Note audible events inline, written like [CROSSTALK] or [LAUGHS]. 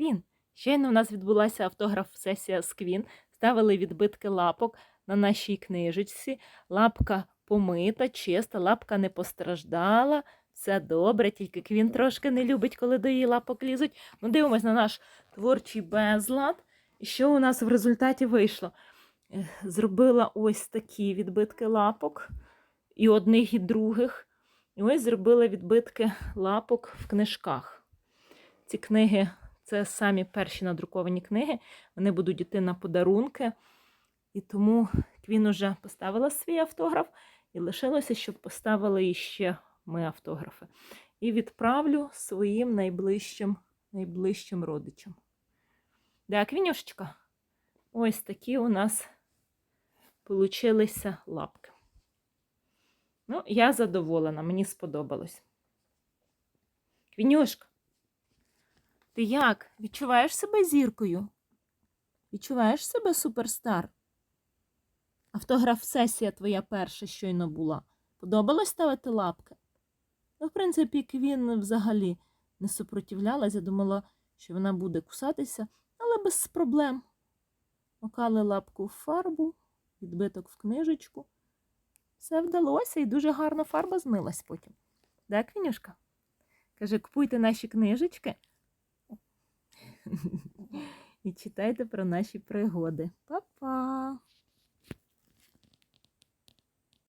Квін. Щойно у нас відбулася автограф-сесія з Квін. Ставили відбитки лапок на нашій книжечці. Лапка помита, чиста, лапка не постраждала. Все добре, тільки Квін трошки не любить, коли до її лапок лізуть. Ну, дивимось на наш творчий безлад. І що у нас в результаті вийшло? Зробила ось такі відбитки лапок, і одних, і других. І ось зробила відбитки лапок в книжках. Ці книги це самі перші надруковані книги. Вони будуть йти на подарунки. І тому Квін уже поставила свій автограф, і лишилося, щоб поставили іще ми автографи. І відправлю своїм найближчим, найближчим родичам. Да, Квінюшечка, ось такі у нас получилися лапки. Ну, я задоволена, мені сподобалось. Квінюшка, ти як? Відчуваєш себе зіркою? Відчуваєш себе суперстар? Автограф-сесія твоя перша щойно була. Подобалось ставити лапки? Ну, в принципі, Квін взагалі не супротивлялась. Я думала, що вона буде кусатися, але без проблем. Макали лапку в фарбу, відбиток в книжечку. Все вдалося і дуже гарно фарба змилась потім. Да, Квінюшка? Каже, купуйте наші книжечки [LAUGHS] і читайте про наші пригоди. Па-па!